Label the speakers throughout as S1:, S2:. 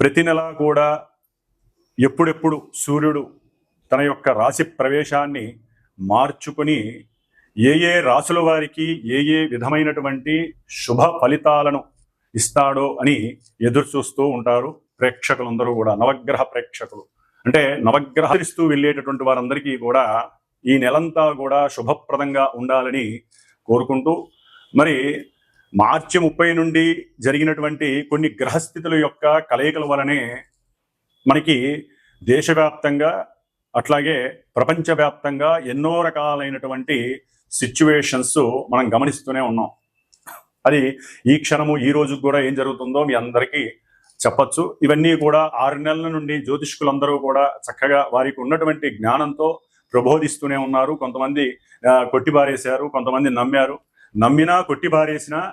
S1: ప్రతి నెలా కూడా ఎప్పుడెప్పుడు సూర్యుడు తన యొక్క రాశి ప్రవేశాన్ని మార్చుకుని ఏ ఏ రాసుల వారికి ఏ ఏ విధమైనటువంటి శుభ ఫలితాలను ఇస్తాడో అని ఎదురు చూస్తూ ఉంటారు ప్రేక్షకులందరూ కూడా నవగ్రహ ప్రేక్షకులు. అంటే నవగ్రహరిస్తూ వెళ్ళేటటువంటి వారందరికీ కూడా ఈ నెలంతా కూడా శుభప్రదంగా ఉండాలని కోరుకుంటూ మరి మార్చి ముప్పై నుండి జరిగినటువంటి కొన్ని గ్రహస్థితుల యొక్క కలయికల వలనే మనకి దేశవ్యాప్తంగా అట్లాగే ప్రపంచవ్యాప్తంగా ఎన్నో రకాలైనటువంటి సిచ్యువేషన్స్ మనం గమనిస్తూనే ఉన్నాం. అది ఈ క్షణము ఈ రోజు కూడా ఏం జరుగుతుందో మీ అందరికీ చెప్పచ్చు. ఇవన్నీ కూడా ఆరు నెలల నుండి జ్యోతిష్కులందరూ కూడా చక్కగా వారికి ఉన్నటువంటి జ్ఞానంతో ప్రబోధిస్తూనే ఉన్నారు. కొంతమంది కొట్టిబారేశారు కొంతమంది నమ్మారు. నమ్మినా కొట్టిబారేసినా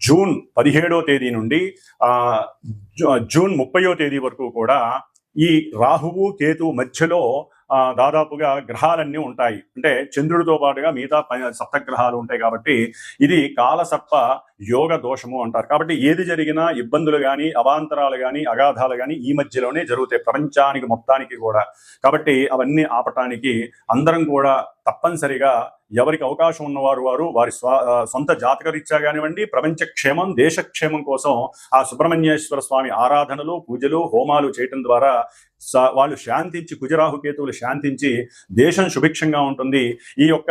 S1: జూన్ పదిహేడో తేదీ నుండి ఆ జూ- జూన్ ముప్పయో తేదీ వరకు కూడా ఈ రాహువు కేతు మధ్యలో ఆ, దాదాపుగా గ్రహాలన్నీ ఉంటాయి. అంటే చంద్రుడితో పాటుగా మిగతా సప్త సప్తగ్రహాలు ఉంటాయి కాబట్టి ఇది కాలసర్ప యోగ దోషము అంటారు. కాబట్టి ఏది జరిగినా ఇబ్బందులు కానీ అవాంతరాలు కానీ అగాధాలు కానీ ఈ మధ్యలోనే జరుగుతాయి ప్రపంచానికి మొత్తానికి కూడా. కాబట్టి అవన్నీ ఆపటానికి అందరం కూడా తప్పనిసరిగా ఎవరికి అవకాశం ఉన్నవారు వారు వారి స్వ సొంత జాతకరీత్యా కానివ్వండి ప్రపంచ క్షేమం దేశక్షేమం కోసం ఆ సుబ్రహ్మణ్యేశ్వర స్వామి ఆరాధనలు పూజలు హోమాలు చేయటం ద్వారా వాళ్ళు శాంతించి కుజరాహుకేతువులు శాంతించి దేశం సుభిక్షంగా ఉంటుంది. ఈ యొక్క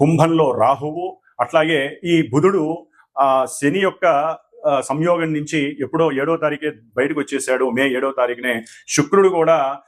S1: కుంభంలో రాహువు అట్లాగే ఈ బుధుడు ఆ శని యొక్క సంయోగం నుంచి ఎప్పుడో ఏడో తారీఖే బయటకు వచ్చేసాడు మే ఏడో తారీఖునే శుక్రుడు కూడా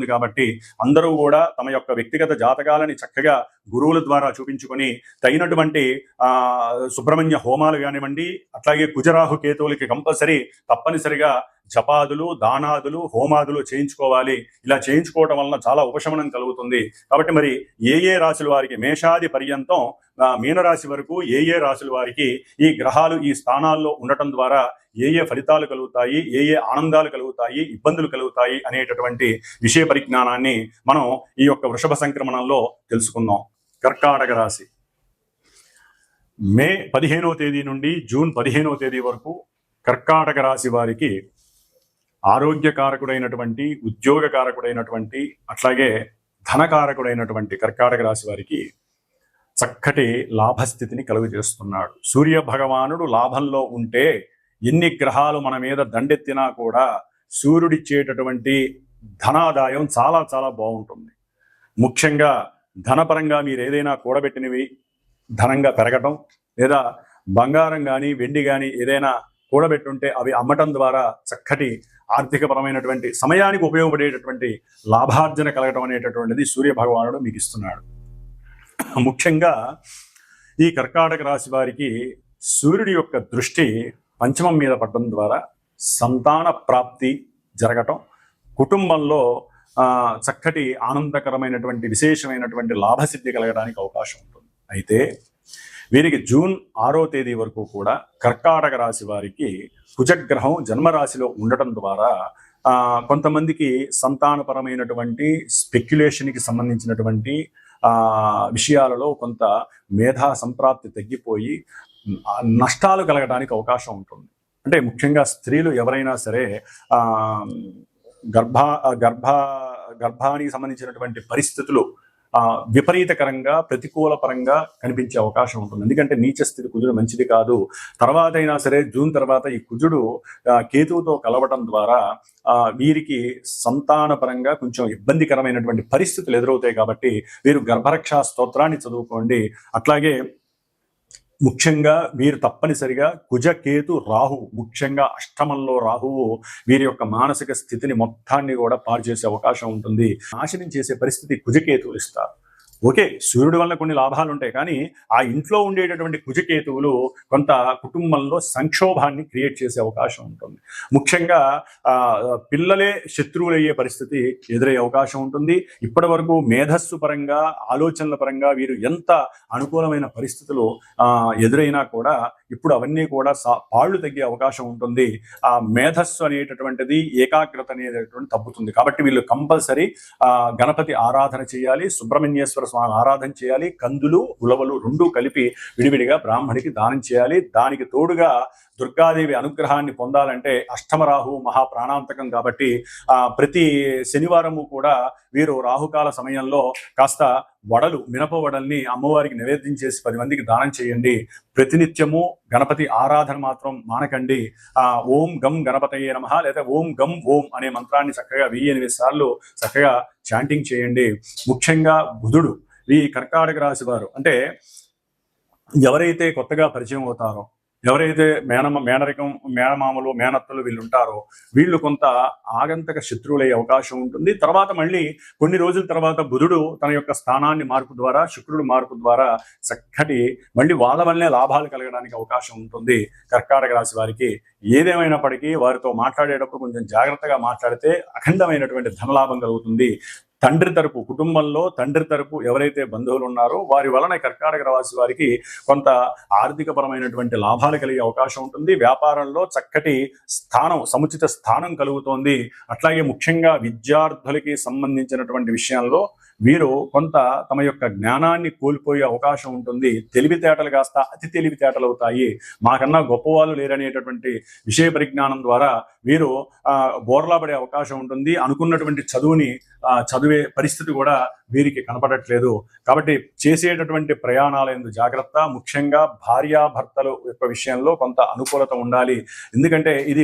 S1: కాబట్టి అందరూ కూడా తమ యొక్క వ్యక్తిగత జాతకాలని చక్కగా గురువుల ద్వారా చూపించుకొని తగినటువంటి సుబ్రహ్మణ్య హోమాలు కానివ్వండి అట్లాగే కుజరాహు కేతువులకి కంపల్సరీ తప్పనిసరిగా జపాదులు దానాదులు హోమాదులు చేయించుకోవాలి. ఇలా చేయించుకోవటం వలన చాలా ఉపశమనం కలుగుతుంది. కాబట్టి మరి ఏ ఏ రాశుల వారికి మేషాది పర్యంతం మీనరాశి వరకు ఏ ఏ రాశుల వారికి ఈ గ్రహాలు ఈ స్థానాల్లో ఉండటం ద్వారా ఏ ఏ ఫలితాలు కలుగుతాయి ఏ ఏ ఆనందాలు కలుగుతాయి ఇబ్బందులు కలుగుతాయి అనేటటువంటి విషయ పరిజ్ఞానాన్ని మనం ఈ యొక్క వృషభ సంక్రమణంలో తెలుసుకుందాం. కర్కాటక రాశి. మే పదిహేనవ తేదీ నుండి జూన్ పదిహేనవ తేదీ వరకు కర్కాటక రాశి వారికి ఆరోగ్యకారకుడైనటువంటి ఉద్యోగకారకుడైనటువంటి అట్లాగే ధనకారకుడైనటువంటి కర్కాటక రాశి వారికి చక్కటి లాభస్థితిని కలుగజేస్తున్నాడు. సూర్య భగవానుడు లాభంలో ఉంటే ఎన్ని గ్రహాలు మన మీద దండెత్తినా కూడా సూర్యుడిచ్చేటటువంటి ధనాదాయం చాలా చాలా బాగుంటుంది. ముఖ్యంగా ధనపరంగా మీరు ఏదైనా కూడబెట్టినవి ధనంగా పెరగటం లేదా బంగారం కానీ వెండి కానీ ఏదైనా కూడబెట్టుంటే అవి అమ్మటం ద్వారా చక్కటి ఆర్థికపరమైనటువంటి సమయానికి ఉపయోగపడేటటువంటి లాభార్జన కలగటం అనేటటువంటిది సూర్య భగవానుడు మీకు ఇస్తున్నాడు ముఖ్యంగా ఈ కర్కాటక రాశి వారికి సూర్యుడి యొక్క దృష్టి పంచమం మీద పడడం ద్వారా సంతాన ప్రాప్తి జరగటం కుటుంబంలో ఆ, చక్కటి ఆనందకరమైనటువంటి విశేషమైనటువంటి లాభసిద్ధి కలగడానికి అవకాశం ఉంటుంది. అయితే వీరికి జూన్ ఆరో తేదీ వరకు కూడా కర్కాటక రాశి వారికి కుజగ్రహం జన్మరాశిలో ఉండటం ద్వారా ఆ, కొంతమందికి సంతానపరమైనటువంటి స్పెక్యులేషన్కి సంబంధించినటువంటి విషయాలలో కొంత మేధా సంప్రాప్తి తగ్గిపోయి నష్టాలు కలగడానికి అవకాశం ఉంటుంది. అంటే ముఖ్యంగా స్త్రీలు ఎవరైనా సరే ఆ గర్భ గర్భ గర్భానికి సంబంధించినటువంటి పరిస్థితులు విపరీతకరంగా ప్రతికూల పరంగా కనిపించే అవకాశం ఉంటుంది. ఎందుకంటే నీచ స్థితి కుజుడు మంచిది కాదు. తర్వాత అయినా సరే జూన్ తర్వాత ఈ కుజుడు కేతువుతో కలవటం ద్వారా వీరికి సంతాన పరంగా కొంచెం ఇబ్బందికరమైనటువంటి పరిస్థితులు ఎదురవుతాయి కాబట్టి వీరు గర్భరక్షా స్తోత్రాన్ని చదువుకోండి. అట్లాగే ముఖ్యంగా వీరు తప్పనిసరిగా కుజకేతు రాహు ముఖ్యంగా అష్టమంలో రాహువు వీరి యొక్క మానసిక స్థితిని మొత్తాన్ని కూడా పాడు చేసే అవకాశం ఉంటుంది. నాశనం చేసే పరిస్థితి కుజకేతువులు ఇస్తారు. ఓకే సూర్యుడి వల్ల కొన్ని లాభాలు ఉంటాయి కానీ ఆ ఇంట్లో ఉండేటటువంటి కుజకేతువులు కొంత కుటుంబంలో సంక్షోభాన్ని క్రియేట్ చేసే అవకాశం ఉంటుంది. ముఖ్యంగా ఆ, పిల్లలే శత్రువులు అయ్యే పరిస్థితి ఎదురయ్యే అవకాశం ఉంటుంది. ఇప్పటి వరకు మేధస్సు పరంగా ఆలోచనల పరంగా వీరు ఎంత అనుకూలమైన పరిస్థితులు ఆ, ఎదురైనా కూడా ఇప్పుడు అవన్నీ కూడా సా పాళ్ళు తగ్గే అవకాశం ఉంటుంది. ఆ మేధస్సు అనేటటువంటిది ఏకాగ్రత అనేటటువంటి తగ్గుతుంది కాబట్టి వీళ్ళు కంపల్సరీ ఆ గణపతి ఆరాధన చేయాలి సుబ్రహ్మణ్యేశ్వర స్వామి ఆరాధన చేయాలి కందులు ఉలవలు రెండు కలిపి విడివిడిగా బ్రాహ్మడికి దానం చేయాలి. దానికి తోడుగా దుర్గాదేవి అనుగ్రహాన్ని పొందాలంటే అష్టమరాహు మహా ప్రాణాంతకం కాబట్టి ఆ ప్రతి శనివారము కూడా వీరు రాహుకాల సమయంలో కాస్త వడలు మినప వడల్ని అమ్మవారికి నివేద్యం చేసి పది మందికి దానం చేయండి. ప్రతినిత్యము గణపతి ఆరాధన మాత్రం మానకండి. ఆ ఓం గం గణపతయ్యే నమ లేదా ఓం గం ఓం అనే మంత్రాన్ని చక్కగా వెయ్యి ఎనిమిది సార్లు చక్కగా చాంటింగ్ చేయండి. ముఖ్యంగా బుధుడు ఈ కర్కాటక రాశి వారు అంటే ఎవరైతే కొత్తగా పరిచయం అవుతారో ఎవరైతే మేనమ మేనరికం మేనమామలు మేనత్తలు వీళ్ళు ఉంటారో వీళ్ళు కొంత ఆగంతక శత్రువులయ్యే అవకాశం ఉంటుంది. తర్వాత మళ్ళీ కొన్ని రోజుల తర్వాత బుధుడు తన యొక్క స్థానాన్ని మార్పు ద్వారా శుక్రుడు మార్పు ద్వారా చక్కటి మళ్ళీ వాళ్ళ వల్లనే లాభాలు కలగడానికి అవకాశం ఉంటుంది. కర్కాటక రాశి వారికి ఏదేమైనప్పటికీ వారితో మాట్లాడేటప్పుడు కొంచెం జాగ్రత్తగా మాట్లాడితే అఖండమైనటువంటి ధనలాభం కలుగుతుంది. తండ్రి తరపు కుటుంబంలో తండ్రి తరపు ఎవరైతే బంధువులు ఉన్నారో వారి వలన కర్కాటక రాశి వారికి కొంత ఆర్థికపరమైనటువంటి లాభాలు కలిగే అవకాశం ఉంటుంది. వ్యాపారంలో చక్కటి స్థానం సముచిత స్థానం కలుగుతోంది. అట్లాగే ముఖ్యంగా విద్యార్థులకి సంబంధించినటువంటి విషయంలో వీరు కొంత తమ యొక్క జ్ఞానాన్ని కోల్పోయే అవకాశం ఉంటుంది. తెలివితేటలు కాస్త అతి తెలివితేటలు అవుతాయి మాకన్నా గొప్పవాళ్ళు లేరనేటటువంటి విషయ పరిజ్ఞానం ద్వారా వీరు ఆ, బోర్లా పడే అవకాశం ఉంటుంది. అనుకున్నటువంటి చదువుని చదివే పరిస్థితి కూడా వీరికి కనపడట్లేదు. కాబట్టి చేసేటటువంటి ప్రయాణాల ఎందు జాగ్రత్త. ముఖ్యంగా భార్యాభర్తలు యొక్క విషయంలో కొంత అనుకూలత ఉండాలి. ఎందుకంటే ఇది